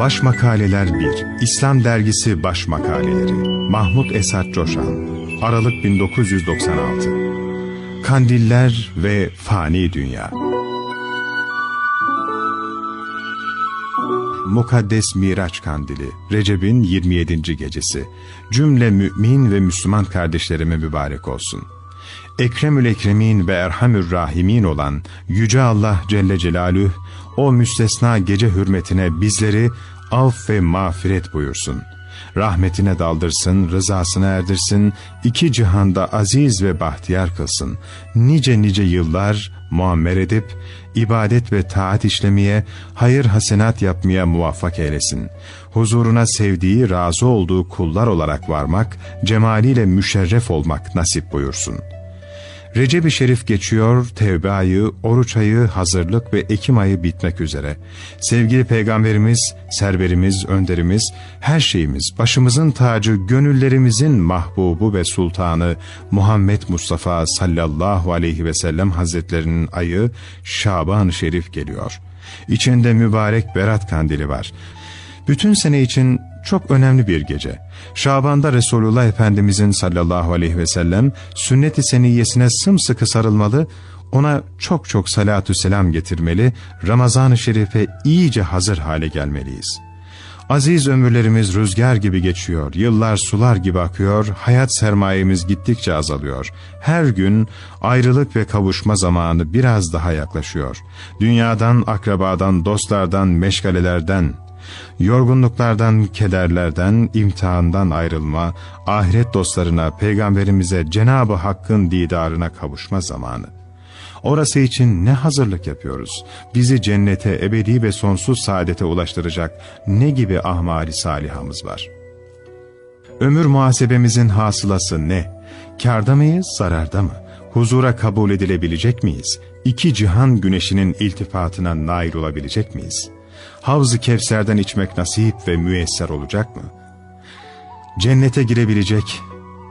Baş Makaleler 1 İslam Dergisi Baş Makaleleri Mahmut Esat Coşan Aralık 1996 Kandiller ve Fani Dünya Mukaddes Miraç Kandili Recep'in 27. gecesi Cümle mümin ve Müslüman kardeşlerime mübarek olsun. Ekremül Ekremin ve Erhamür Rahimin olan Yüce Allah Celle Celaluhu o müstesna gece hürmetine bizleri af ve mağfiret buyursun. Rahmetine daldırsın, rızasına erdirsin, iki cihanda aziz ve bahtiyar kılsın. Nice nice yıllar muammer edip, ibadet ve taat işlemeye, hayır hasenat yapmaya muvaffak eylesin. Huzuruna sevdiği, razı olduğu kullar olarak varmak, cemaliyle müşerref olmak nasip buyursun.'' Recep-i Şerif geçiyor, Tevbe ayı, Oruç ayı, hazırlık ve Ekim ayı bitmek üzere. Sevgili Peygamberimiz, serverimiz, önderimiz, her şeyimiz, başımızın tacı, gönüllerimizin mahbubu ve sultanı Muhammed Mustafa sallallahu aleyhi ve sellem hazretlerinin ayı Şaban-ı Şerif geliyor. İçinde mübarek Berat kandili var. Bütün sene için çok önemli bir gece. Şaban'da Resulullah Efendimizin sallallahu aleyhi ve sellem sünnet-i seniyyesine sımsıkı sarılmalı, ona çok çok salatü selam getirmeli, Ramazan-ı Şerif'e iyice hazır hale gelmeliyiz. Aziz ömürlerimiz rüzgar gibi geçiyor, yıllar sular gibi akıyor, hayat sermayemiz gittikçe azalıyor. Her gün ayrılık ve kavuşma zamanı biraz daha yaklaşıyor. Dünyadan, akrabadan, dostlardan, meşgalelerden, Yorgunluklardan, kederlerden, imtihandan ayrılma, ahiret dostlarına, peygamberimize, Cenab-ı Hakk'ın didarına kavuşma zamanı. Orası için ne hazırlık yapıyoruz? Bizi cennete, ebedi ve sonsuz saadete ulaştıracak ne gibi ahmali salihamız var? Ömür muhasebemizin hasılası ne? Karda mıyız, zararda mı? Huzura kabul edilebilecek miyiz? İki cihan güneşinin iltifatına nail olabilecek miyiz?'' Havz-ı Kevser'den içmek nasip ve müyesser olacak mı? Cennete girebilecek,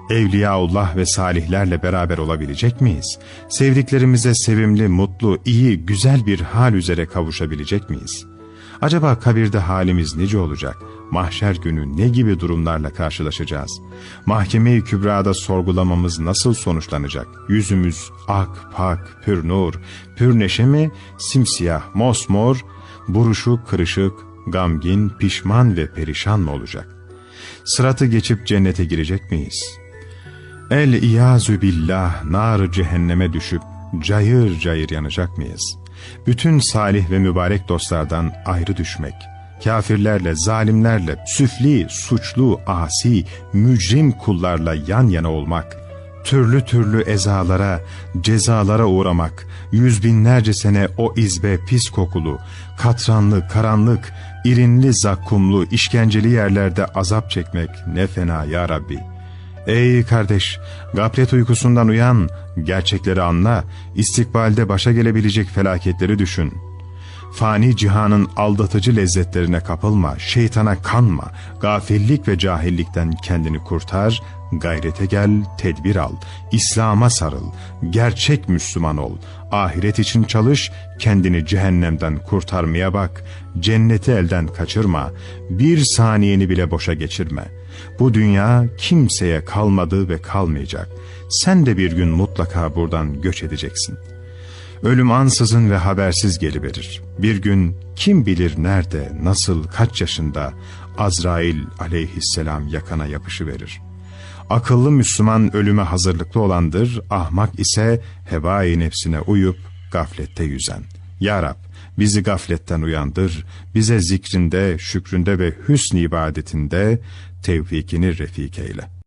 Evliyaullah ve salihlerle beraber olabilecek miyiz? Sevdiklerimize sevimli, mutlu, iyi, güzel bir hal üzere kavuşabilecek miyiz? Acaba kabirde halimiz nice olacak? Mahşer günü ne gibi durumlarla karşılaşacağız? Mahkeme-i Kübra'da sorgulamamız nasıl sonuçlanacak? Yüzümüz ak, pak, pür nur, pür neşe mi, simsiyah, mosmor, buruşuk, kırışık, gamgin, pişman ve perişan mı olacak? Sıratı geçip cennete girecek miyiz? El-İyazü billah nar cehenneme düşüp cayır cayır yanacak mıyız? Bütün salih ve mübarek dostlardan ayrı düşmek, kafirlerle, zalimlerle, süfli, suçlu, asi, mücrim kullarla yan yana olmak, türlü türlü ezalara, cezalara uğramak, yüz binlerce sene o izbe pis kokulu, katranlı, karanlık, irinli, zakkumlu, işkenceli yerlerde azap çekmek ne fena ya Rabbi. Ey kardeş, gaflet uykusundan uyan, gerçekleri anla, istikbalde başa gelebilecek felaketleri düşün.'' Fani cihanın aldatıcı lezzetlerine kapılma, şeytana kanma, gafillik ve cahillikten kendini kurtar, gayrete gel, tedbir al, İslam'a sarıl, gerçek Müslüman ol, ahiret için çalış, kendini cehennemden kurtarmaya bak, cenneti elden kaçırma, bir saniyeni bile boşa geçirme. Bu dünya kimseye kalmadı ve kalmayacak. Sen de bir gün mutlaka buradan göç edeceksin.'' Ölüm ansızın ve habersiz geliverir. Bir gün kim bilir nerede, nasıl, kaç yaşında Azrail aleyhisselam yakana yapışıverir. Akıllı Müslüman ölüme hazırlıklı olandır, ahmak ise hevai nefsine uyup gaflette yüzen. Ya Rab, bizi gafletten uyandır, bize zikrinde, şükründe ve hüsn ibadetinde tevfikini refik eyle.''